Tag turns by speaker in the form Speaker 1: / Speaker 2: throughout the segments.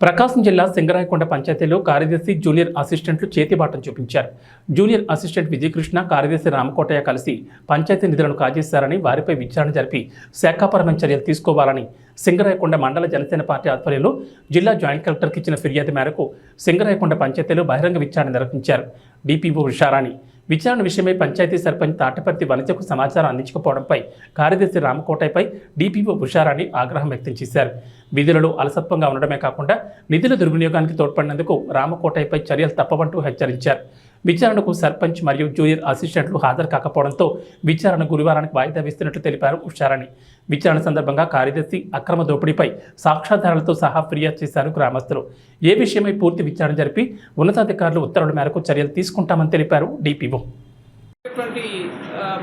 Speaker 1: ప్రకాశం జిల్లా సింగరాయకొండ పంచాయతీలో కార్యదర్శి జూనియర్ అసిస్టెంట్లు చేతిబాటం చూపించారు. జూనియర్ అసిస్టెంట్ విజయకృష్ణ కార్యదర్శి రామకోటయ్య కలిసి పంచాయతీ నిధులను కాజేశారని వారిపై విచారణ జరిపి శాఖాపరమైన చర్యలు తీసుకోవాలని సింగరాయకొండ మండల జనసేన పార్టీ ఆధ్వర్యంలో జిల్లా జాయింట్ కలెక్టర్కి ఇచ్చిన ఫిర్యాదు మేరకు సింగరాయకొండ పంచాయతీలో బహిరంగ విచారణ నిర్వహించారు. డిపిఓ ఉషారాణి విచారణ విషయమై పంచాయతీ సర్పంచ్ తాటపర్తి వనితకు సమాచారం అందించకపోవడంపై కార్యదర్శి రామకోటైపై డీపీఓ ఉషారాణి ఆగ్రహం వ్యక్తం చేశారు. విధులలో అలసత్వంగా ఉండడమే కాకుండా నిధుల దుర్వినియోగానికి తోడ్పడినందుకు రామకోటైపై చర్యలు తప్పవంటూ హెచ్చరించారు. విచారణకు సర్పంచ్ మరియు జూనియర్ అసిస్టెంట్లు హాజరు కాకపోవడంతో విచారణ గురువారానికి వాయిదా వేస్తున్నట్లు తెలిపారు ఉషారాణి. విచారణ సందర్భంగా కార్యదర్శి అక్రమ దోపిడీపై సాక్ష్యాధారాలతో సహా ఫిర్యాదు చేశారు గ్రామస్తులు. ఏ విషయమై పూర్తి విచారణ జరిపి ఉన్నతాధికారులు ఉత్తర్వుల మేరకు చర్యలు తీసుకుంటామని తెలిపారు డిపిఓ.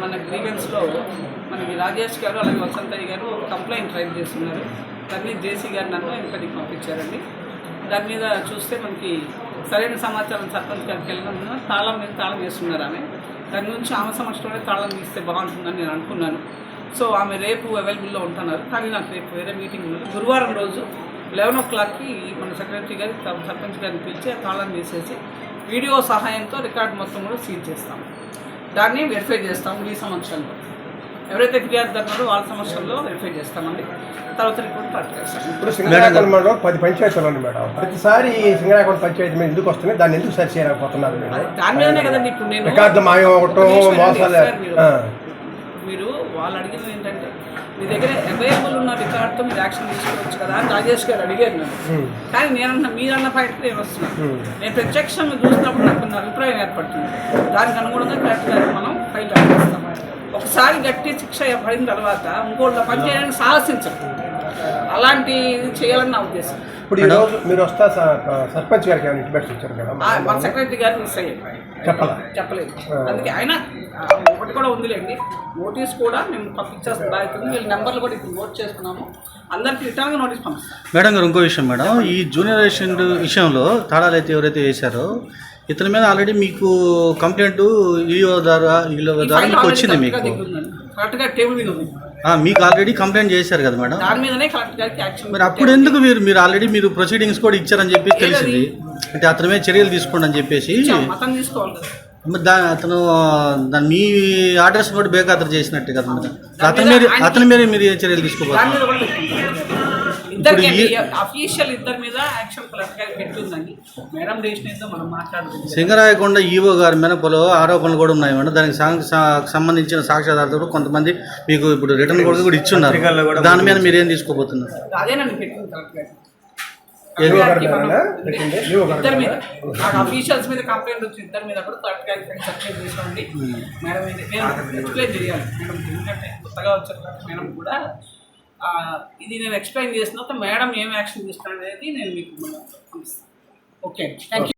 Speaker 2: మన గ్రీవెన్స్లో మనకి రాజేష్ గారు అలాగే వసంతయ్య గారు కంప్లైంట్ రైజ్ చేస్తున్నారు. దాన్ని జేసీ గారు నన్ను ఇక్కడికి పంపించారండి. దాని మీద చూస్తే మనకి సరైన సమాచారం సర్పంచ్ గారికి వెళ్ళినందున తాళం మీద తాళం వేస్తున్నారు ఆమె. దాని గురించి ఆమె సమక్షంలోనే తాళం తీస్తే బాగుంటుందని నేను అనుకున్నాను. సో ఆమె రేపు అవైలబుల్లో ఉంటున్నారు. కానీ నాకు రేపు వేరే మీటింగ్ ఉంది గురువారం రోజు లెవెన్ ఓ క్లాక్కి మన సెక్రటరీ గారి సర్పంచ్ గారిని పిలిచి తాళం తీసేసి వీడియో సహాయంతో రికార్డు మొత్తం కూడా సీల్ చేస్తాము. దాన్ని వెరిఫై చేస్తాం ఈ సమక్షంలో. ఎవరైతే ఫిర్యాదు ఉన్నారో వాళ్ళ సమక్షంలో వెరిఫై చేస్తామండి. తర్వాత రిపోర్ట్ కరెక్ట్ చేస్తాం.
Speaker 3: ఇప్పుడు సింగరాకొండ మండలం పది పంచాయతీలు ఉన్నాయి మేడం. ప్రతిసారి సింగరాకొండ పంచాయతీ మీద ఎందుకు వస్తున్నాయి? దాన్ని ఎందుకు సరి చేయలేకపోతున్నారు మీరు?
Speaker 2: దాని మీదనే కదండి ఇప్పుడు నేను
Speaker 3: మోసాలు
Speaker 2: మీరు- వాళ్ళు అడిగినది ఏంటంటే మీ దగ్గర అవైలబుల్ ఉన్న రికార్డ్తో మీరు యాక్షన్ తీసుకోవచ్చు కదా అని రాజేష్ గారు అడిగారు నన్ను. కానీ నేనన్న మీరన్న పాయింట్ నేను వస్తున్నాను. నేను ప్రత్యక్షంగా చూసినప్పుడు నాకు అభిప్రాయం ఏర్పడుతుంది. దానికి అనుగుణంగా కరెక్ట్గా మనం చేస్తాం ఒకసారి గట్టి శిక్ష పడిన తర్వాత ఇంకోళ్ళ పని చేయడానికి సాహసించం అలాంటి చేయాలని నా ఉద్దేశం.
Speaker 3: ఇప్పుడు ఈ రోజు మీరు వస్తా స- సర్పంచ్ గారికి ఏమైనా ఇంటిమేట్స్ ఇచ్చారు కదా?
Speaker 2: ఆ, మన సెక్రటరీ గారు మిస్ అయ్యారు.
Speaker 3: చెప్పాలా?
Speaker 2: చెప్పలేదు. అందుకే ఆయన ఒకటి కూడా ఉందిలేండి. నోటీస్ కూడా మేము పంపించేస్తాం బాధ్యత ఉంది. వీళ్ళ నెంబర్లు కూడా ఇప్పుడు నోట్ చేసుకున్నాము. అందరికి రిటర్న్గా నోటీస్ పంపిస్తాం
Speaker 4: మేడం గారు ఇంకో విషయం మేడం. ఈ జూనియర్ విషయంలో తాళాలు అయితే ఎవరైతే వేశారో ఇతని మీద ఆల్రెడీ మీకు కంప్లైంట్ ఈఓ ద్వారా ఈఓ ద్వారా మీకు వచ్చింది మీకు.
Speaker 2: కరెక్ట్గా టేబుల్ మీద ఉంది.
Speaker 4: ఆ, మీకు ఆల్రెడీ కంప్లైంట్ చేశారు కదా మేడం?
Speaker 2: దాని మీదనే కలెక్టర్ గారికి యాక్షన్
Speaker 4: మరి అప్పుడు ఎందుకు మీరు మీరు ఆల్రెడీ మీరు ప్రొసీడింగ్స్ కూడా ఇచ్చారని చెప్పేసి తెలిసింది. అంటే అతని మీద చర్యలు తీసుకోండి అని చెప్పేసి.
Speaker 2: తీసుకోవాలి కదా.
Speaker 4: మరి దా అతను దాని మీ ఆర్డర్స్ కూడా బేఖాతరు చేసినట్టు కదా మరి అతని మీద అతని మీద మీరు ఏ చర్యలు
Speaker 2: దాని ఇద్దరికి అఫీషియల్ ఇద్దరి మీద యాక్షన్ కలెక్టర్ మేడం మనం మాట్లాడుతుంది
Speaker 4: సింగరాయకొండ ఈవో గారి మినపలో ఆరోపణలు కూడా ఉన్నాయి మేడం. దానికి సంబంధించిన సాక్ష్యాధారాలు కూడా కొంతమంది మీకు ఇప్పుడు రిటర్న్ కూడా కూడా ఇచ్చున్నారు. దాని మీద మీరు ఏం తీసుకోబోతున్నారు?
Speaker 2: అదేనండి పెట్టింది కలెక్టర్ ఇద్దరి మీద? అఫీషియల్స్ మీద కంప్లైంట్ వచ్చింది. ఇద్దరి మీద కూడా సబ్మిట్ చేసుకోండి మేడం నేను ఎక్స్ప్లెయిన్ చేయాలి. మేడం ఎందుకంటే కొత్తగా వచ్చారు మేడం కూడా ఇది నేను ఎక్స్ప్లెయిన్ చేసిన తర్వాత మేడం ఏం యాక్షన్ తీసుకున్నాను అనేది నేను మీకు పంపిస్తాను ఓకే థ్యాంక్ యూ